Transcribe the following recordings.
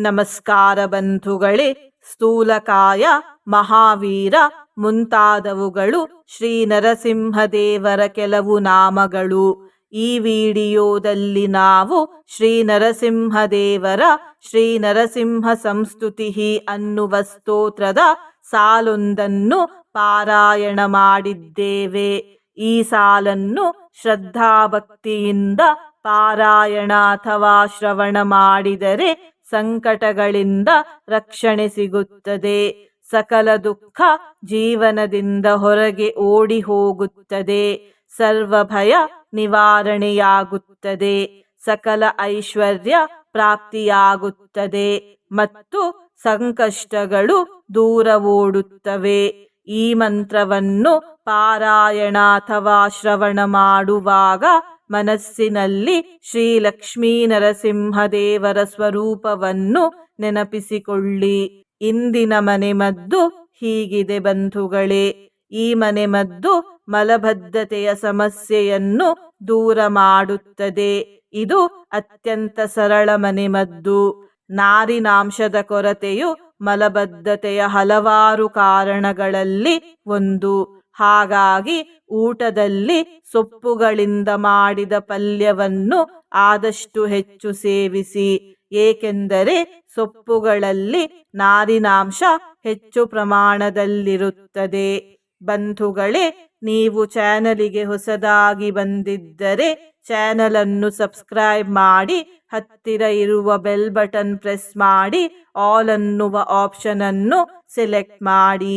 ನಮಸ್ಕಾರ ಬಂಧುಗಳೇ, ಸ್ಥೂಲಕಾಯ ಮಹಾವೀರ ಮುಂತಾದವುಗಳು ಶ್ರೀ ನರಸಿಂಹದೇವರ ಕೆಲವು ನಾಮಗಳು. ಈ ವಿಡಿಯೋದಲ್ಲಿ ನಾವು ಶ್ರೀ ನರಸಿಂಹದೇವರ, ಶ್ರೀ ನರಸಿಂಹ ಸಂಸ್ತುತಿ ಅನ್ನುವ ಸ್ತೋತ್ರದ ಸಾಲೊಂದನ್ನು ಪಾರಾಯಣ ಮಾಡಿದ್ದೇವೆ. ಈ ಸಾಲನ್ನು ಶ್ರದ್ಧಾಭಕ್ತಿಯಿಂದ ಪಾರಾಯಣ ಅಥವಾ ಶ್ರವಣ ಮಾಡಿದರೆ ಸಂಕಟಗಳಿಂದ ರಕ್ಷಣೆ ಸಿಗುತ್ತದೆ. ಸಕಲ ದುಃಖ ಜೀವನದಿಂದ ಹೊರಗೆ ಓಡಿ ಹೋಗುತ್ತದೆ. ಸರ್ವ ಭಯ ನಿವಾರಣೆಯಾಗುತ್ತದೆ. ಸಕಲ ಐಶ್ವರ್ಯ ಪ್ರಾಪ್ತಿಯಾಗುತ್ತದೆ ಮತ್ತು ಸಂಕಷ್ಟಗಳು ದೂರ ಓಡುತ್ತವೆ. ಈ ಮಂತ್ರವನ್ನು ಪಾರಾಯಣ ಅಥವಾ ಶ್ರವಣ ಮಾಡುವಾಗ ಮನಸ್ಸಿನಲ್ಲಿ ಶ್ರೀ ಲಕ್ಷ್ಮೀ ನರಸಿಂಹದೇವರ ಸ್ವರೂಪವನ್ನು ನೆನಪಿಸಿಕೊಳ್ಳಿ. ಇಂದಿನ ಮನೆಮದ್ದು ಹೀಗಿದೆ ಬಂಧುಗಳೇ. ಈ ಮನೆಮದ್ದು ಮಲಬದ್ಧತೆಯ ಸಮಸ್ಯೆಯನ್ನು ದೂರ ಮಾಡುತ್ತದೆ. ಇದು ಅತ್ಯಂತ ಸರಳ ಮನೆಮದ್ದು. ನಾರಿನಾಂಶದ ಕೊರತೆಯು ಮಲಬದ್ಧತೆಯ ಹಲವಾರು ಕಾರಣಗಳಲ್ಲಿ ಒಂದು. ಹಾಗಾಗಿ ಊಟದಲ್ಲಿ ಸೊಪ್ಪುಗಳಿಂದ ಮಾಡಿದ ಪಲ್ಯವನ್ನು ಆದಷ್ಟು ಹೆಚ್ಚು ಸೇವಿಸಿ, ಏಕೆಂದರೆ ಸೊಪ್ಪುಗಳಲ್ಲಿ ನಾರಿನಾಂಶ ಹೆಚ್ಚು ಪ್ರಮಾಣದಲ್ಲಿರುತ್ತದೆ. ಬಂಧುಗಳೇ, ನೀವು ಚಾನಲಿಗೆ ಹೊಸದಾಗಿ ಬಂದಿದ್ದರೆ ಚಾನಲ್ ಅನ್ನು ಸಬ್ಸ್ಕ್ರೈಬ್ ಮಾಡಿ, ಹತ್ತಿರ ಇರುವ ಬೆಲ್ ಬಟನ್ ಪ್ರೆಸ್ ಮಾಡಿ, ಆಲ್ ಅನ್ನುವ ಆಪ್ಷನ್ ಅನ್ನು ಸೆಲೆಕ್ಟ್ ಮಾಡಿ.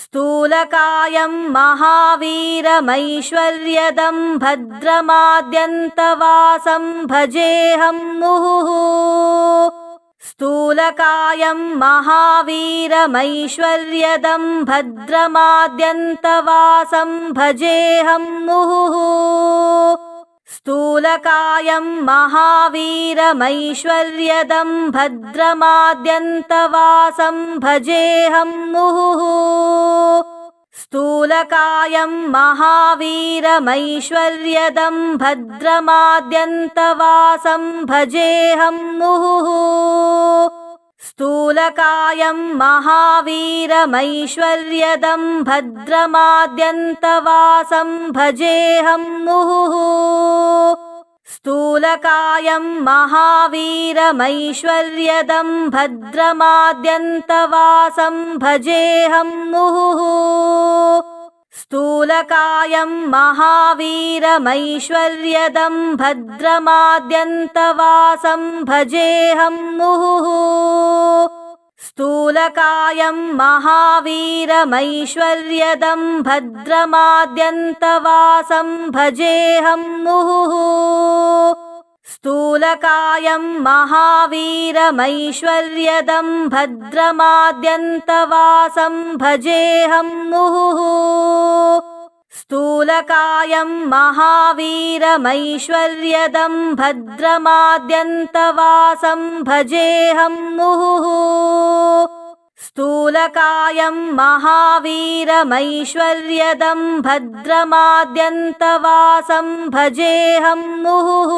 स्थूलकायं महावीरमैश्वर्यदं भद्रमाद्यन्तवासं भजेऽहं मुहुः। स्थूलकायं महावीरमैश्वर्यदं भद्रमाद्यन्तवासं भजेऽहं मुहुः स्थूलकायं महावीरमैश्वर्यदं भद्रमाद्यन्तवासं भजेऽहं मुहुः। स्थूलकायं महावीरमैश्वर्यदं भद्रमाद्यन्तवासं भजेऽहं मुहुः स्थूलकायं महावीरमैश्वर्यदं भद्रमाद्यन्तवासं मुहुः। स्थूलकायं महावीरमैश्वर्यदं भद्रमाद्यन्तवासं मुहुः स्थूलकायं महावीरमैश्वर्यदं भद्रमाद्यन्तवासं भजेऽहं मुहुः। स्थूलकायं महावीरमैश्वर्यदं भद्रमाद्यन्तवासं भजेऽहं मुहुः स्थूलकायं महावीरमैश्वर्यदं भद्रमाद्यन्तवासं भजेऽहं मुहुः। स्थूलकायं महावीरमैश्वर्यदं भद्रमाद्यन्तवासं भजेऽहं मुहुः स्थूलकायं महावीरमैश्वर्यदं भद्रमाद्यन्तवासं भजेऽहं मुहुः।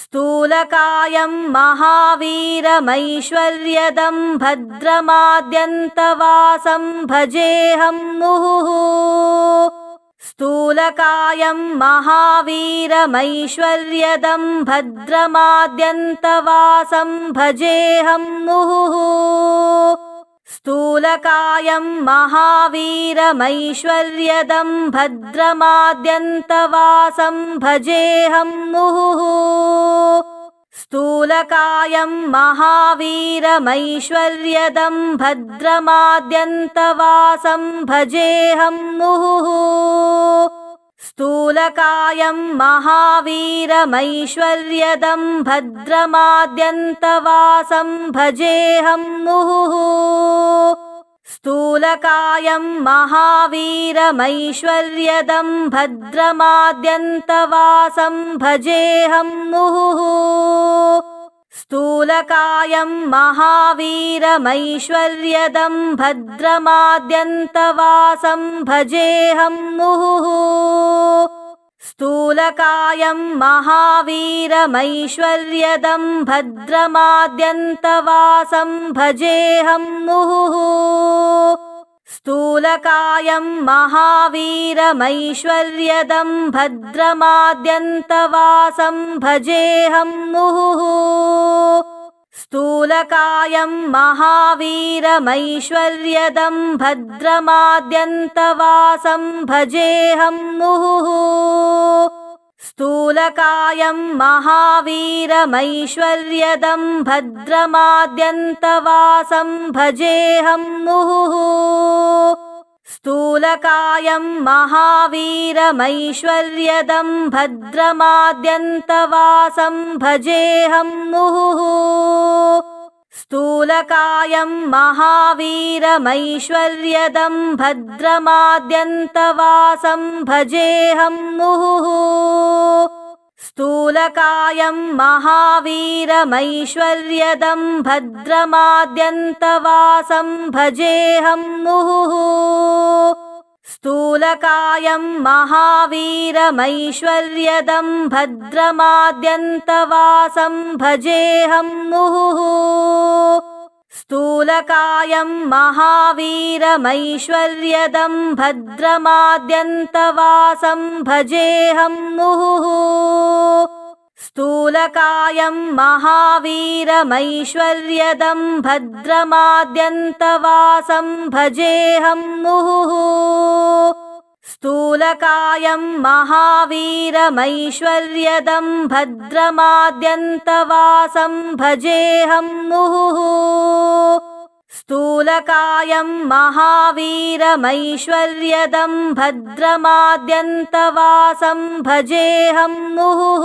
स्थूलकायं महावीरमैश्वर्यदं भद्रमाद्यन्तवासं भजेऽहं मुहुः स्थूलकायं महावीरमैश्वर्यदं भद्रमाद्यन्तवासं भजेऽहं मुहुः। स्थूलकायं महावीरमैश्वर्यदं भद्रमाद्यन्तवासं भजेऽहं मुहुः स्थूलकायं महावीरमैश्वर्यदं भद्रमाद्यन्तवासं भजेऽहं मुहुः। स्थूलकायं महावीरमैश्वर्यदं भद्रमाद्यन्तवासं भजेऽहं मुहुः स्थूलकायं महावीरमैश्वर्यदं भद्रमाद्यन्तवासं भजेऽहं मुहुः। स्थूलकायं महावीरमैश्वर्यदं भद्रमाद्यन्तवासं भजेऽहं मुहुः स्थूलकायं महावीरमैश्वर्यदं भद्रमाद्यन्तवासं भजेऽहं मुहुः। स्थूलकायं महावीरमैश्वर्यदं भद्रमाद्यन्तवासं भजेऽहं मुहुः स्थूलकायं महावीरमैश्वर्यदं भद्रमाद्यन्तवासं भजेऽहं मुहुः। स्थूलकायं महावीरमैश्वर्यदं भद्रमाद्यन्तवासं भजेऽहं मुहुः स्थूलकायं महावीरमैश्वर्यदं भद्रमाद्यन्तवासं भजेऽहं मुहुः। स्थूलकायं महावीरमैश्वर्यदं भद्रमाद्यन्तवासं भजेऽहं मुहुः स्थूलकायं महावीरमैश्वर्यदं भद्रमाद्यन्तवासं भजेऽहं मुहुः। स्थूलकायं महावीरमैश्वर्यदं भद्रमाद्यन्तवासं भजेऽहं मुहुः स्थूलकायं महावीरमैश्वर्यदं भद्रमाद्यन्तवासं मुहुः। स्थूलकायं महावीरमैश्वर्यदं भद्रमाद्यन्तवासं भजेऽहं मुहुः स्थूलकायं महावीरमैश्वर्यदं भद्रमाद्यन्तवासं भजेऽहं मुहुः। स्थूलकायं महावीरमैश्वर्यदं भद्रमाद्यन्तवासं भजेऽहं मुहुः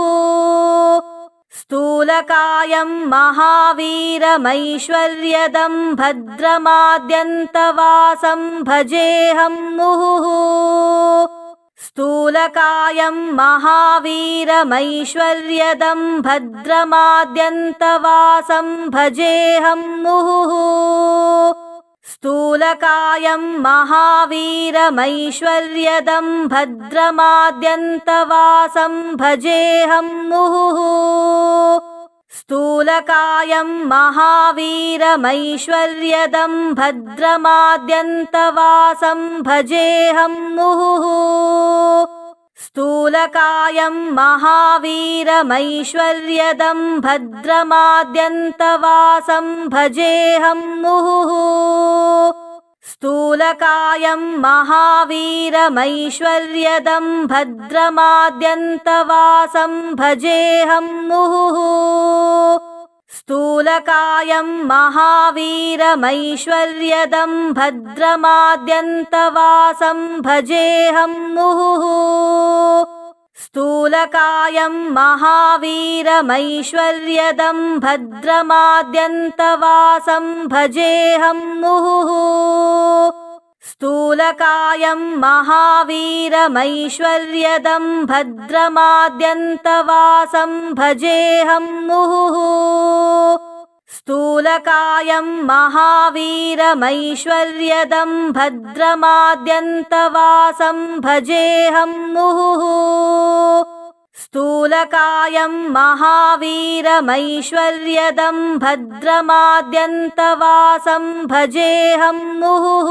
स्थूलकायं महावीरमैश्वर्यदं भद्रमाद्यन्तवासं भजेऽहं मुहुः। स्थूलकायं महावीरमैश्वर्यदं भद्रमाद्यन्तवासं भजेऽहं मुहुः स्थूलकायं महावीरमैश्वर्यदं भद्रमाद्यन्तवासं मुहुः। स्थूलकायं महावीरमैश्वर्यदं भद्रमाद्यन्तवासं मुहुः स्थूलकायं महावीरमैश्वर्यदं भद्रमाद्यन्तवासं भजेऽहं मुहुः। स्थूलकायं महावीरमैश्वर्यदं भद्रमाद्यन्तवासं भजेऽहं मुहुः स्थूलकायं महावीरमैश्वर्यदं भद्रमाद्यन्तवासं भजेऽहं मुहुः। स्थूलकायं महावीरमैश्वर्यदं भद्रमाद्यन्तवासं भजेऽहं मुहुः। स्थूलकायं महावीरमैश्वर्यदं भद्रमाद्यन्तवासं भजेऽहं मुहुः स्थूलकायं महावीरमैश्वर्यदं भद्रमाद्यन्तवासं भजेऽहं मुहुः। स्थूलकायं महावीरमैश्वर्यदं भद्रमाद्यन्तवासं भजेऽहं मुहुः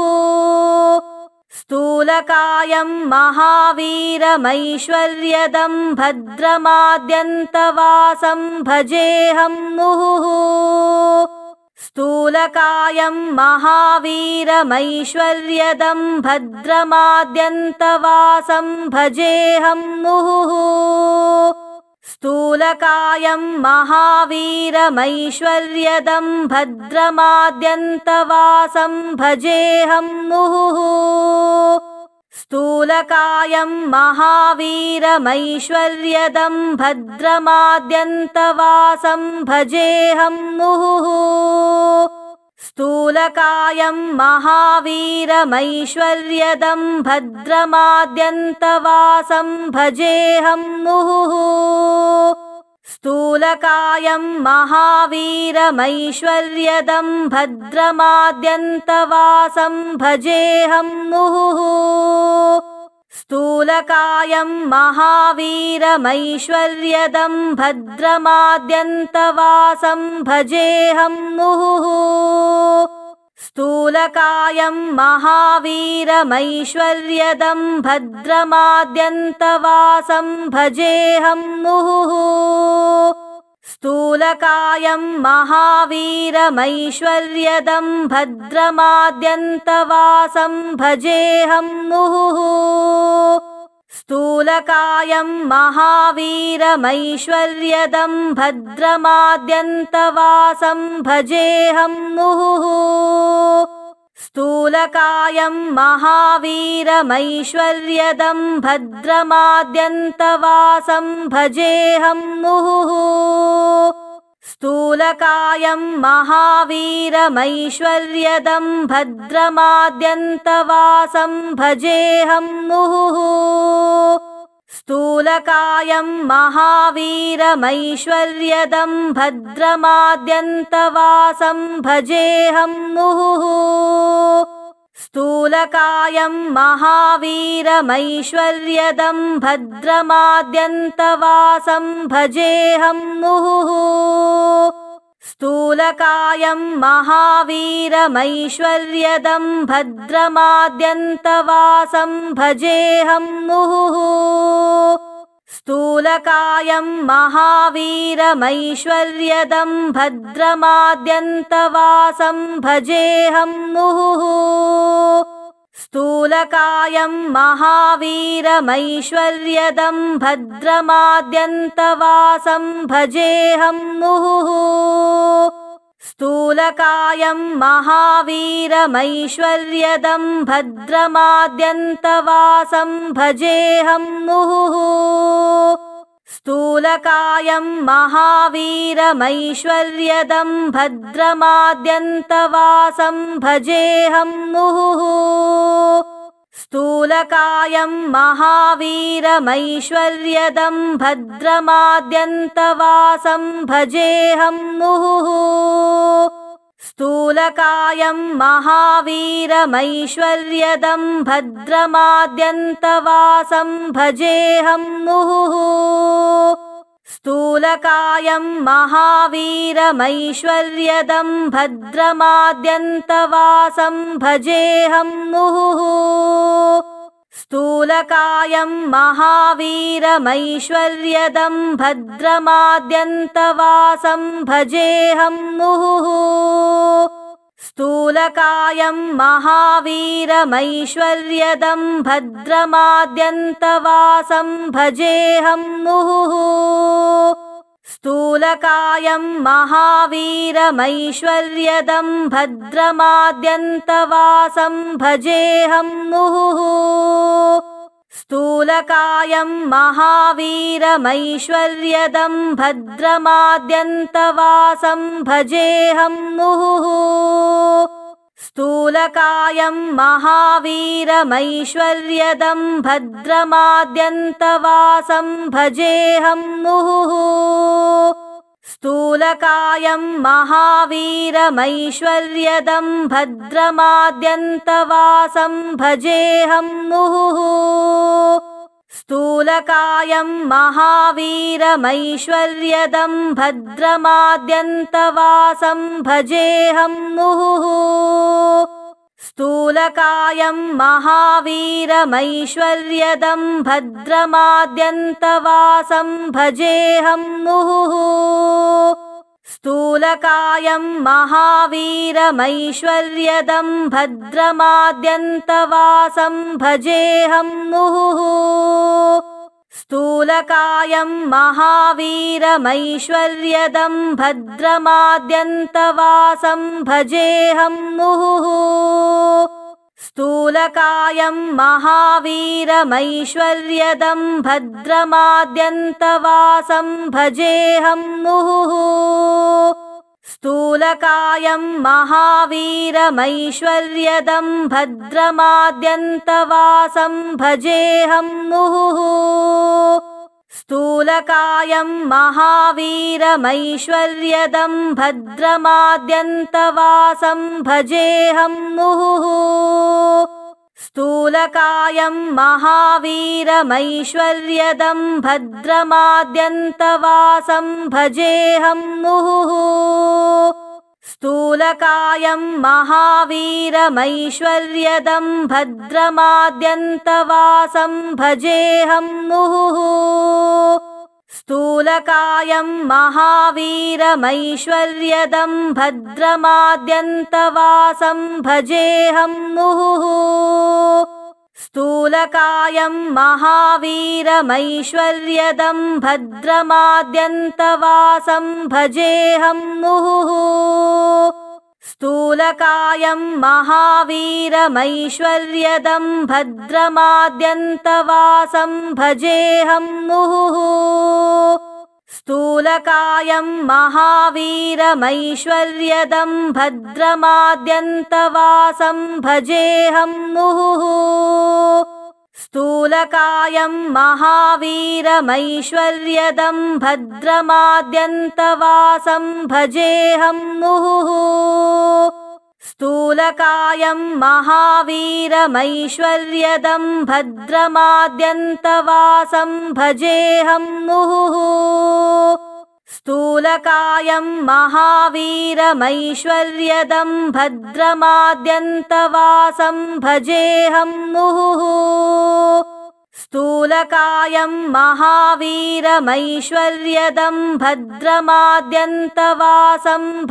स्थूलकायं महावीरमैश्वर्यदं भद्रमाद्यन्तवासं भजेऽहं मुहुः। स्थूलकायं महावीरमैश्वर्यदं भद्रमाद्यन्तवासं भजेऽहं मुहुः स्थूलकायं महावीरमैश्वर्यदं भद्रमाद्यन्तवासं भजेऽहं मुहुः। स्थूलकायं महावीरमैश्वर्यदं भद्रमाद्यन्तवासं भजेऽहं मुहुः स्थूलकायं महावीरमैश्वर्यदं भद्रमाद्यन्तवासं भजेऽहं मुहुः। स्थूलकायं महावीरमैश्वर्यदं भद्रमाद्यन्तवासं भजेऽहं मुहुः स्थूलकायं महावीरमैश्वर्यदं भद्रमाद्यन्तवासं भजेऽहं मुहुः। स्थूलकायं महावीरमैश्वर्यदं भद्रमाद्यन्तवासं भजेऽहं मुहुः स्थूलकायं महावीरमैश्वर्यदं भद्रमाद्यन्तवासं भजेऽहं मुहुः। स्थूलकायं महावीरमैश्वर्यदं भद्रमाद्यन्तवासं मुहुः स्थूलकायं महावीरमैश्वर्यदं भद्रमाद्यन्तवासं भजेऽहं मुहुः। स्थूलकायं महावीरमैश्वर्यदं भद्रमाद्यन्तवासं मुहुः स्थूलकायं महावीरमैश्वर्यदं भद्रमाद्यन्तवासं भजेऽहं मुहुः। स्थूलकायं महावीरमैश्वर्यदं भद्रमाद्यन्तवासं भजेऽहं मुहुः स्थूलकायं महावीरमैश्वर्यदं भद्रमाद्यन्तवासं भजेऽहं मुहुः। स्थूलकायं महावीरमैश्वर्यदं भद्रमाद्यन्तवासं मुहुः स्थूलकायं महावीरमैश्वर्यदं भद्रमाद्यन्तवासं भजेऽहं मुहुः। स्थूलकायं महावीरमैश्वर्यदं भद्रमाद्यन्तवासं भजेऽहं मुहुः स्थूलकायं महावीरमैश्वर्यदं भद्रमाद्यन्तवासं भजेऽहं मुहुः। स्थूलकायं महावीरमैश्वर्यदं भद्रमाद्यन्तवासं भजेऽहं मुहुः स्थूलकायं महावीरमैश्वर्यदं भद्रमाद्यन्तवासं भजेऽहं मुहुः। स्थूलकायं महावीरमैश्वर्यदं भद्रमाद्यन्तवासं भजेऽहं मुहुः स्थूलकायं महावीरमैश्वर्यदं भद्रमाद्यन्तवासं भजेऽहं मुहुः। स्थूलकायं महावीरमैश्वर्यदं भद्रमाद्यन्तवासं भजेऽहं मुहुः स्थूलकायं महावीरमैश्वर्यदं भद्रमाद्यन्तवासं भजेऽहं मुहुः। स्थूलकायं महावीरमैश्वर्यदं भद्रमाद्यन्तवासं भजेऽहं मुहुः स्थूलकायं महावीरमैश्वर्यदं भद्रमाद्यन्तवासं भजेऽहं मुहुः। स्थूलकायं महावीरमैश्वर्यदं भद्रमाद्यन्तवासं मुहुः स्थूलकायं महावीरमैश्वर्यदं भद्रमाद्यन्तवासं भजेऽहं मुहुः। स्थूलकायं महावीरमैश्वर्यदं भद्रमाद्यन्तवासं भजेऽहं मुहुः स्थूलकायं महावीरमैश्वर्यदं भद्रमाद्यन्तवासं भजेऽहं मुहुः। स्थूलकायं महावीरमैश्वर्यदं भद्रमाद्यन्तवासं भजेऽहं मुहुः स्थूलकायं महावीरमैश्वर्यदं भद्रमाद्यन्तवासं भजेऽहं मुहुः। स्थूलकायं महावीरमैश्वर्यदं भद्रमाद्यन्तवासं मुहुः स्थूलकायं महावीरमैश्वर्यदं भद्रमाद्यन्तवासं भजेऽहं मुहुः। स्थूलकायं महावीरमैश्वर्यदं भद्रमाद्यन्तवासं भजेऽहं मुहुः। स्थूलकायं महावीरमैश्वर्यदं भद्रमाद्यन्तवासं भजेऽहं मुहुः स्थूलकायं महावीरमैश्वर्यदं भद्रमाद्यन्तवासं भजेऽहं मुहुः। स्थूलकायं महावीरमैश्वर्यदं भद्रमाद्यन्तवासं भजेऽहं मुहुः स्थूलकायं महावीरमैश्वर्यदं भद्रमाद्यन्तवासं भजेऽहं मुहुः। स्थूलकायं महावीरमैश्वर्यदं भद्रमाद्यन्तवासं भजेऽहं मुहुः स्थूलकायं महावीरमैश्वर्यदं भद्रमाद्यन्तवासं मुहुः। स्थूलकायं महावीरमैश्वर्यदं भद्रमाद्यन्तवासं मुहुः स्थूलकायं महावीरमैश्वर्यदं भद्रमाद्यन्तवासं भजेऽहं मुहुः। स्थूलकायं महावीरमैश्वर्यदं भद्रमाद्यन्तवासं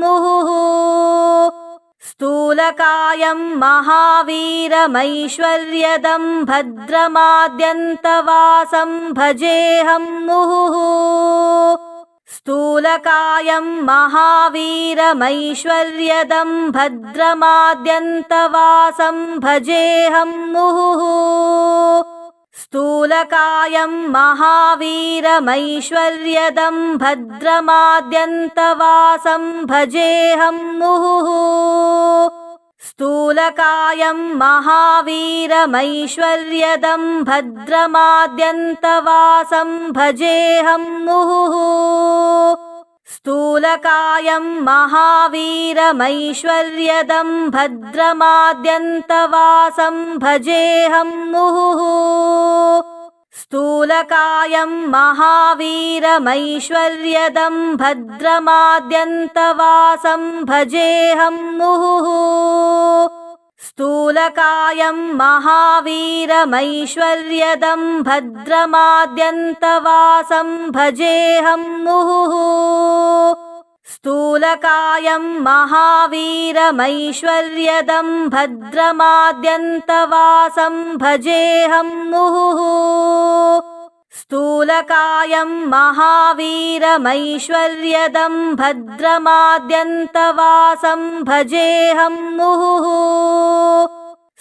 मुहुः स्थूलकायं महावीरमैश्वर्यदं भद्रमाद्यन्तवासं भजेऽहं मुहुः। स्थूलकायं महावीरमैश्वर्यदं भद्रमाद्यन्तवासं भजेऽहं मुहुः स्थूलकायं महावीरमैश्वर्यदं भद्रमाद्यन्तवासं भजेऽहं मुहुः। स्थूलकायं महावीरमैश्वर्यदं भद्रमाद्यन्तवासं भजेऽहं मुहुः स्थूलकायं महावीरमैश्वर्यदं भद्रमाद्यन्तवासं भजेऽहं मुहुः। स्थूलकायं महावीरमैश्वर्यदं भद्रमाद्यन्तवासं भजेऽहं मुहुः स्थूलकायं महावीरमैश्वर्यदं भद्रमाद्यन्तवासं भजेऽहं मुहुः। स्थूलकायं महावीरमैश्वर्यदं भद्रमाद्यन्तवासं भजेऽहं मुहुः स्थूलकायं महावीरमैश्वर्यदं भद्रमाद्यन्तवासं भजेऽहं मुहुः।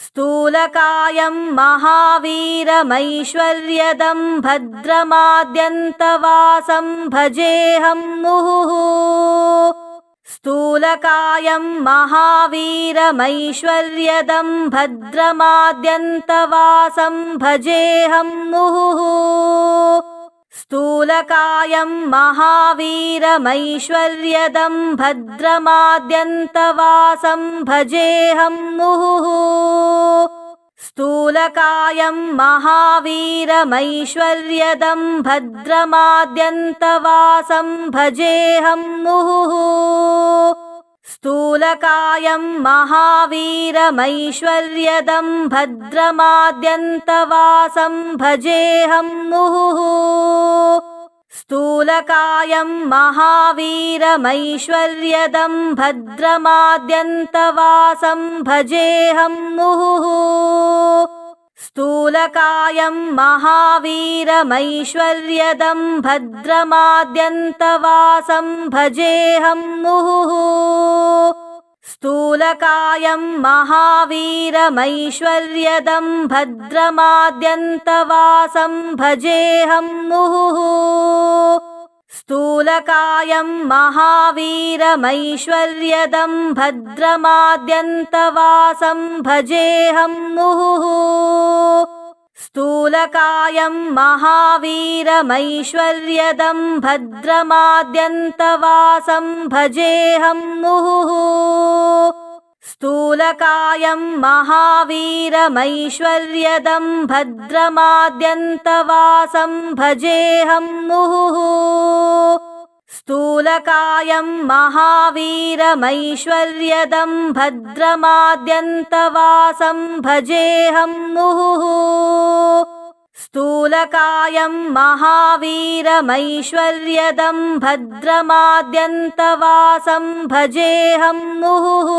स्थूलकायं महावीरमैश्वर्यदं भद्रमाद्यन्तवासं भजेऽहं मुहुः। स्थूलकायं महावीरमैश्वर्यदं भद्रमाद्यन्तवासं भजेऽहं मुहुः स्थूलकायं महावीरमैश्वर्यदं भद्रमाद्यन्तवासं भजेऽहं मुहुः। स्थूलकायं महावीरमैश्वर्यदं भद्रमाद्यन्तवासं भजेऽहं मुहुः स्थूलकायं महावीरमैश्वर्यदं भद्रमाद्यन्तवासं भजेऽहं मुहुः। स्थूलकायं महावीरमैश्वर्यदं भद्रमाद्यन्तवासं मुहुः स्थूलकायं महावीरमैश्वर्यदं भद्रमाद्यन्तवासं भजेऽहं मुहुः। स्थूलकायं महावीरमैश्वर्यदं भद्रमाद्यन्तवासं भजेऽहं मुहुः स्थूलकायं महावीरमैश्वर्यदं भद्रमाद्यन्तवासं भजेऽहं मुहुः। स्थूलकायं महावीरमैश्वर्यदं भद्रमाद्यन्तवासं भजेऽहं मुहुः स्थूलकायं महावीरमैश्वर्यदं भद्रमाद्यन्तवासं भजेऽहं मुहुः। स्थूलकायं महावीरमैश्वर्यदं भद्रमाद्यन्तवासं भजेऽहं मुहुः स्थूलकायं महावीरमैश्वर्यदं भद्रमाद्यन्तवासं भजेऽहं मुहुः